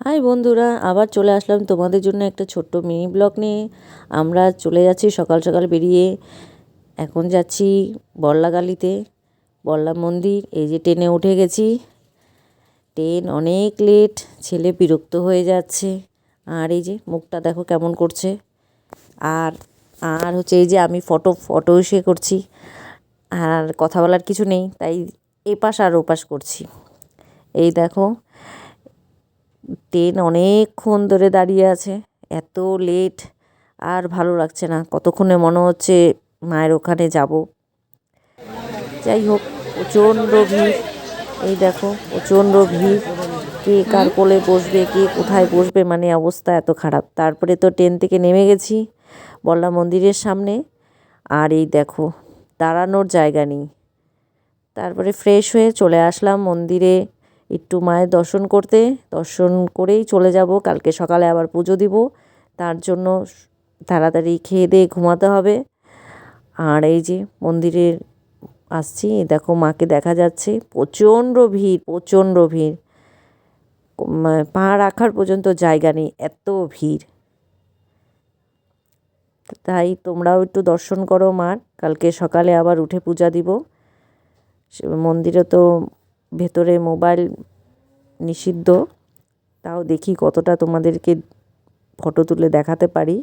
High বন্ধুরা, আবার চলে আসলাম তোমাদের জন্য একটা ছোট্ট মিনি ব্লগ নিয়ে। আমরা চলে যাচ্ছি সকাল সকাল বেরিয়ে। এখন যাচ্ছি বল্লাগালিতে বল্লা মন্দির। এই যে ট্রেনে উঠে গেছি। ট্রেন অনেক লেট, ছেলে বিরক্ত হয়ে যাচ্ছে। আর এই যে মুখটা দেখো কেমন করছে। আর আর হচ্ছে এই যে আমি ফটো ফটো সে করছি। আর কথা বলার কিছু নেই, তাই এপাশ আর ওপাশ করছি। এই দেখো ট্রেন অনেকক্ষণ ধরে দাঁড়িয়ে আছে। এত লেট আর ভালো লাগছে না। কতক্ষণে মনে হচ্ছে মায়ের ওখানে যাব। যাই হোক, প্রচণ্ড ভিড়। এই দেখো, প্রচণ্ড ভিড়। কে কার কোলে বসবে, কে কোথায় বসবে মানে অবস্থা এত খারাপ। তারপরে তো ট্রেন থেকে নেমে গেছি বল্লা মন্দিরের সামনে। আর এই দেখো, দাঁড়ানোর জায়গা নেই। তারপরে ফ্রেশ হয়ে চলে আসলাম মন্দিরে। একটু মায়ের দর্শন করতে, দর্শন করেই চলে যাব। কালকে সকালে আবার পুজো দিব। তার জন্য তাড়াতাড়ি খেয়ে দিয়ে ঘুমাতে হবে। আর এই যে মন্দিরের আসছি দেখো মাকে দেখা যাচ্ছে। প্রচণ্ড ভিড় প্রচণ্ড ভিড়। পা রাখার পর্যন্ত জায়গা নেই, এত ভিড়। তাই তোমরাও একটু দর্শন করো মার। কালকে সকালে আবার উঠে পূজা দিব। মন্দিরে তো ভেতরে মোবাইল নিষিদ্ধ তাও দেখি কতটা তোমাদেরকে ফটো তুলে দেখাতে পারি।